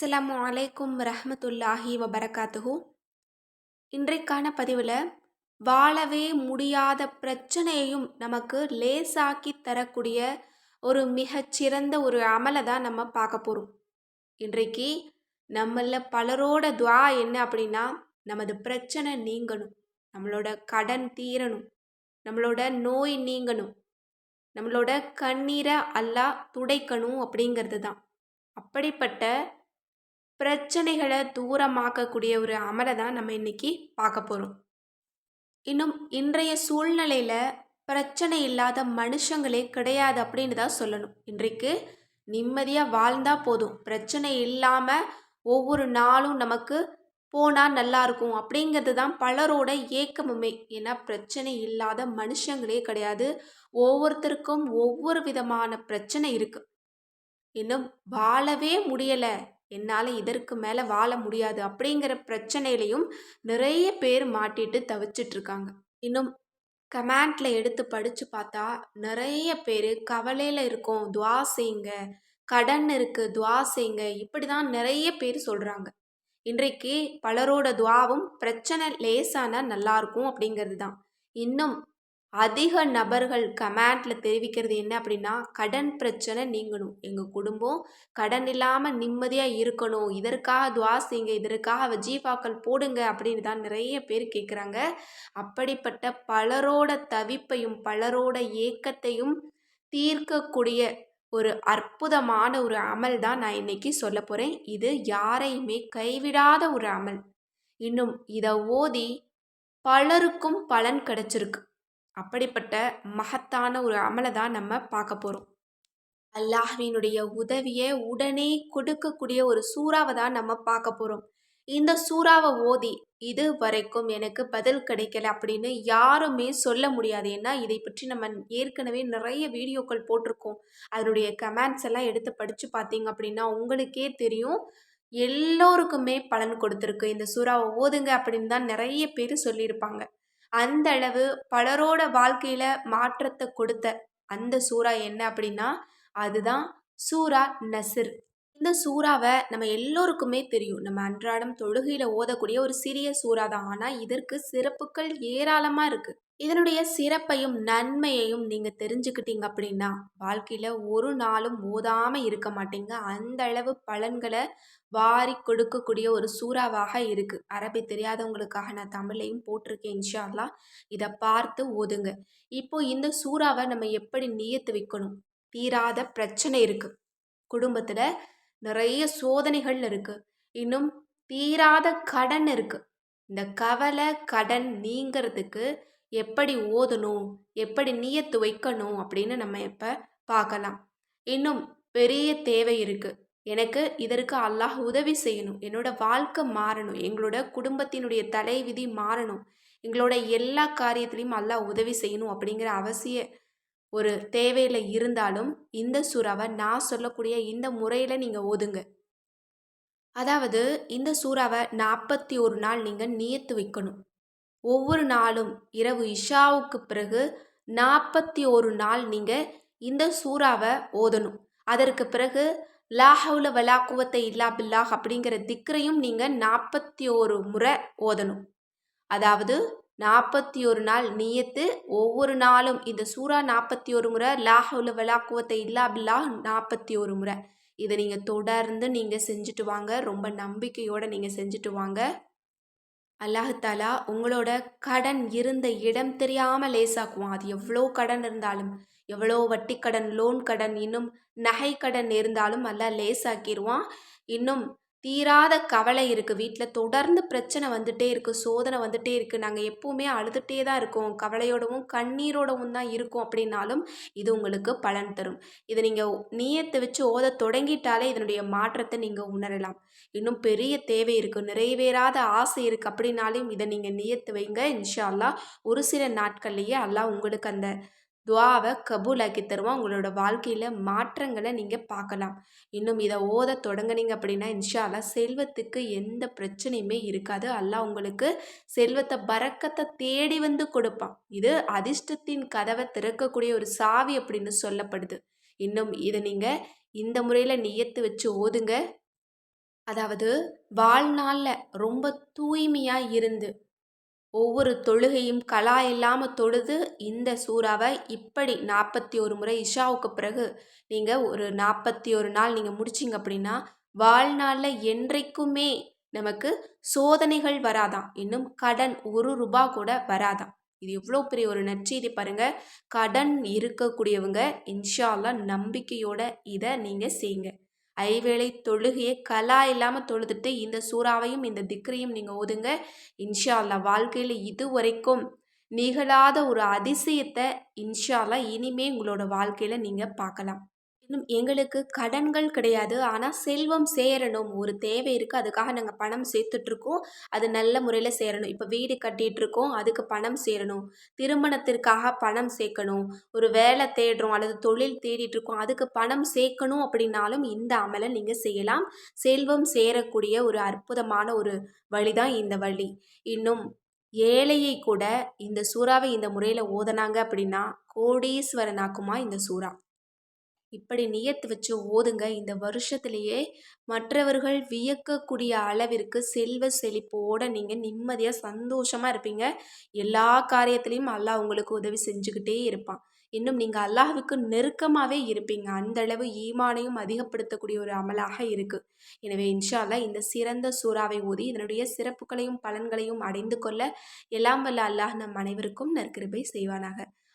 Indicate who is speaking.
Speaker 1: அஸ்ஸலாமு அலைக்கும் ரஹமத்துல்லாஹி வபரகாத்துஹூ. இன்றைக்கான பதிவில் வாழவே முடியாத பிரச்சனையையும் நமக்கு லேசாக்கி தரக்கூடிய ஒரு மிகச்சிறந்த ஒரு அமலை தான் நம்ம பார்க்க போகிறோம் இன்றைக்கு நம்மள பலரோட துவா என்ன அப்படின்னா நமது பிரச்சனை நீங்கணும். நம்மளோட கடன் தீரணும். நம்மளோட நோய் நீங்கணும். நம்மளோட கண்ணீரை அல்லா துடைக்கணும் அப்படிங்கிறது தான். அப்படிப்பட்ட பிரச்சனைகளை தூரமாக்கக்கூடிய ஒரு அமலை தான் நம்ம இன்னைக்கு பார்க்க போகிறோம் இன்னும் இன்றைய சூழ்நிலையில் பிரச்சனை இல்லாத மனுஷங்களே கிடையாது அப்படின்னு தான் சொல்லணும். இன்றைக்கு நிம்மதியாக வாழ்ந்தா போதும். பிரச்சனை இல்லாமல் ஒவ்வொரு நாளும் நமக்கு போனால் நல்லா இருக்கும் அப்படிங்கிறது தான் பலரோட ஏக்கமுமே. ஏன்னா பிரச்சனை இல்லாத மனுஷங்களே கிடையாது. ஒவ்வொருத்தருக்கும் ஒவ்வொரு விதமான பிரச்சனை இருக்குது இன்னும் வாழவே முடியலை. என்னால் இதற்கு மேலே வாழ முடியாது அப்படிங்கிற பிரச்சனையிலையும் நிறைய பேர் மாட்டிட்டு தவிச்சிட்டு இருக்காங்க இன்னும் கமெண்ட்ல எடுத்து படித்து பார்த்தா நிறைய பேர் கவலையில் இருக்கோம் துவா செய்யுங்க கடன் இருக்குது துவா செய்யுங்க இப்படி தான் நிறைய பேர் சொல்கிறாங்க இன்றைக்கு பலரோட துவாவும் பிரச்சனை லேசான நல்லாயிருக்கும் அப்படிங்கிறது தான் இன்னும் அதிக நபர்கள் கமெண்டில் தெரிவிக்கிறது என்ன அப்படின்னா கடன் பிரச்சனை நீங்கணும். எங்கள் குடும்பம் கடன் இல்லாமல் நிம்மதியாக இருக்கணும். இதற்காக துவா செய்யுங்க இதற்காக வஜீஃபாக்கள் போடுங்க அப்படின்னு தான் நிறைய பேர் கேட்குறாங்க அப்படிப்பட்ட பலரோட தவிப்பையும் பலரோட ஏக்கத்தையும் தீர்க்கக்கூடிய ஒரு அற்புதமான ஒரு அமல் தான் நான் இன்னைக்கு சொல்ல போகிறேன் இது யாரையுமே கைவிடாத ஒரு அமல். இன்னும் இதை ஓதி பலருக்கும் பலன் கிடைச்சிருக்கு. அப்படிப்பட்ட மகத்தான ஒரு அமலை தான் நம்ம பார்க்க போகிறோம் அல்லாஹ்வினுடைய உதவியை உடனே கொடுக்கக்கூடிய ஒரு சூறாவை தான் நம்ம பார்க்க போகிறோம் இந்த சூறாவை ஓதி இது வரைக்கும் எனக்கு பதில் கிடைக்கல அப்படின்னு யாருமே சொல்ல முடியாது. ஏன்னா இதை பற்றி நம்ம ஏற்கனவே நிறைய வீடியோக்கள் போட்டிருக்கோம். அதனுடைய கமெண்ட்ஸ் எல்லாம் எடுத்து படித்து பார்த்தீங்க அப்படின்னா உங்களுக்கே தெரியும். எல்லோருக்குமே பலன் கொடுத்துருக்கு. இந்த சூறாவை ஓதுங்க அப்படின்னு தான் நிறைய பேர் சொல்லியிருப்பாங்க. அந்த அளவு பலரோட வாழ்க்கையில மாற்றத்தை கொடுத்த அந்த சூறா என்ன அப்படின்னா அதுதான் சூரா நசிர். இந்த சூறாவை நம்ம எல்லோருக்குமே தெரியும். நம்ம அன்றாடம் தொழுகையில் ஓதக்கூடிய ஒரு சிறிய சூறா தான். ஆனால் இதற்கு சிறப்புகள் ஏராளமாக இருக்குது இதனுடைய சிறப்பையும் நன்மையையும் நீங்கள் தெரிஞ்சுக்கிட்டீங்க அப்படின்னா வாழ்க்கையில் ஒரு நாளும் ஓதாமல் இருக்க மாட்டீங்க. அந்த அளவு பலன்களை வாரி கொடுக்கக்கூடிய ஒரு சூறாவாக இருக்குது அரபி தெரியாதவங்களுக்காக நான் தமிழையும் போட்டிருக்கேன் இன்ஷால்லா இதை பார்த்து ஓதுங்க. இப்போ இந்த சூறாவை நம்ம எப்படி நியத்து வைக்கணும்? தீராத பிரச்சனை இருக்குது குடும்பத்தில் நிறைய சோதனைகள் இருக்குது இன்னும் தீராத கடன் இருக்குது இந்த கவலை கடன் நீங்கிறதுக்கு எப்படி ஓதணும் எப்படி நீயத்து வைக்கணும் அப்படின்னு நம்ம இப்போ பார்க்கலாம். இன்னும் பெரிய தேவை இருக்குது எனக்கு இதற்கு அல்லாஹ் உதவி செய்யணும். என்னோட வாழ்க்கை மாறணும். எங்களோட குடும்பத்தினுடைய தலைவிதி மாறணும். எங்களோட எல்லா காரியத்திலையும் அல்லாஹ் உதவி செய்யணும் அப்படிங்கிற அவசிய ஒரு தேவையில் இருந்தாலும் இந்த சூறாவை நான் சொல்லக்கூடிய இந்த முறையில் நீங்கள் ஓதுங்க. அதாவது இந்த சூறாவை நாற்பத்தி ஒரு நாள் நீங்கள் நியத்து வைக்கணும். ஒவ்வொரு நாளும் இரவு இஷாவுக்கு பிறகு நாற்பத்தி ஒரு நாள் நீங்கள் இந்த சூறாவை ஓதணும். அதற்கு பிறகு லாஹவுல வலாக்குவத்தை இல்லா பில்லாஹ் அப்படிங்கிற திக்கரையும் நீங்கள் நாற்பத்தி ஒரு முறை ஓதணும். அதாவது நாற்பத்தி ஒரு நாள் நியத்து ஒவ்வொரு நாளும் இந்த சூறா நாற்பத்தி ஒரு முறை லாஹவுல வலாக்குவத்தை இல்லா பில்லா நாற்பத்தி ஒரு முறை. இதை நீங்கள் தொடர்ந்து நீங்கள் செஞ்சுட்டு வாங்க. ரொம்ப நம்பிக்கையோடு நீங்கள் செஞ்சுட்டு வாங்க. அல்லாஹாலா உங்களோட கடன் இருந்த இடம் தெரியாமல் லேசாக்குவான். அது எவ்வளோ கடன் இருந்தாலும் எவ்வளோ வட்டி கடன் லோன் கடன் இன்னும் நகை கடன் இருந்தாலும் நல்லா லேசாக்கிடுவான் இன்னும் தீராத கவலை இருக்குது வீட்டில் தொடர்ந்து பிரச்சனை வந்துகிட்டே இருக்குது சோதனை வந்துகிட்டே இருக்குது நாங்கள் எப்போவுமே அழுதுகிட்டே தான் இருக்கோம். கவலையோடவும் கண்ணீரோடவும் தான் இருக்கும் அப்படின்னாலும் இது உங்களுக்கு பலன் தரும். இதை நீங்கள் நீயத்தை வச்சு ஓத தொடங்கிட்டாலே இதனுடைய மாற்றத்தை நீங்கள் உணரலாம். இன்னும் பெரிய தேவை இருக்குது நிறைவேறாத ஆசை இருக்குது அப்படின்னாலும் இதை நீங்கள் நியத்து வைங்க. இன்ஷா அல்லா ஒரு சில நாட்கள்லேயே அல்லாஹ் உங்களுக்கு அந்த துவாவை கபூலாக்கி தருவான் உங்களோட வாழ்க்கையில் மாற்றங்களை நீங்கள் பார்க்கலாம். இன்னும் இதை ஓத தொடங்குனீங்க அப்படின்னா இன்ஷால்லா செல்வத்துக்கு எந்த பிரச்சனையுமே இருக்காது. அல்லாஹ் உங்களுக்கு செல்வத்தை பறக்கத்தை தேடி வந்து கொடுப்பான். இது அதிர்ஷ்டத்தின் கதவை திறக்கக்கூடிய ஒரு சாவி அப்படின்னு சொல்லப்படுது. இன்னும் இதை நீங்கள் இந்த முறையில் நியத்து வச்சு ஓதுங்க. அதாவது வாழ்நாளில் ரொம்ப தூய்மையாக இருந்து ஒவ்வொரு தொழுகையும் கலா இல்லாமல் தொழுது இந்த சூறாவை இப்படி நாற்பத்தி ஒரு முறை இஷாவுக்கு பிறகு நீங்கள் ஒரு நாற்பத்தி ஒரு நாள் நீங்கள் முடிச்சிங்க அப்படின்னா வாழ்நாளில் என்றைக்குமே நமக்கு சோதனைகள் வராதாம். இன்னும் கடன் ஒரு ரூபா கூட வராதாம். இது எவ்வளோ பெரிய ஒரு நற்செய்தி பாருங்க. கடன் இருக்கக்கூடியவங்க இன்ஷால்லா நம்பிக்கையோட இதை நீங்கள் செய்யுங்க ஐவேளை தொழுகையை கலா இல்லாமல் தொழுதுட்டு இந்த சூறாவையும் இந்த திக்ரையும் நீங்கள் ஓதுங்க. இன்ஷா அல்லா வாழ்க்கையில் இது வரைக்கும் நிகழாத ஒரு அதிசயத்தை இன்ஷால்லா இனிமே உங்களோட வாழ்க்கையில் நீங்கள் பார்க்கலாம். இன்னும் எங்களுக்கு கடன்கள் கிடையாது. ஆனால் செல்வம் சேரணும். ஒரு தேவை இருக்குது அதுக்காக நாங்கள் பணம் சேர்த்துட்ருக்கோம். அது நல்ல முறையில் சேரணும். இப்போ வீடு கட்டிகிட்ருக்கோம் அதுக்கு பணம் சேரணும். திருமணத்திற்காக பணம் சேர்க்கணும். ஒரு வேலை தேடுறோம். அல்லது தொழில் தேடிட்டுருக்கோம் அதுக்கு பணம் சேர்க்கணும் அப்படின்னாலும் இந்த அமலை நீங்கள் செய்யலாம். செல்வம் சேரக்கூடிய ஒரு அற்புதமான ஒரு வழி தான் இந்த வழி. இன்னும் ஏழையை கூட இந்த சூறாவை இந்த முறையில் ஓதனாங்க அப்படின்னா கோடீஸ்வரனாக்குமா இந்த சூறா. இப்படி நியத்து வச்சு ஓதுங்க. இந்த வருஷத்துலேயே மற்றவர்கள் வியக்கக்கூடிய அளவிற்கு செல்வ செழிப்போடு நீங்கள் நிம்மதியாக சந்தோஷமாக இருப்பீங்க. எல்லா காரியத்திலையும் அல்லாஹ் உங்களுக்கு உதவி செஞ்சுக்கிட்டே இருப்பான். இன்னும் நீங்கள் அல்லாஹுக்கு நெருக்கமாகவே இருப்பீங்க. அந்த அளவு ஈமானையும் அதிகப்படுத்தக்கூடிய ஒரு அமலாக இருக்குது எனவே இன்ஷால்லா இந்த சிறந்த சூறாவை ஊதி இதனுடைய சிறப்புகளையும் பலன்களையும் அடைந்து கொள்ள எல்லாம் வல்ல அல்லாஹ் நம் அனைவருக்கும் நற்கிருபை செய்வானாக.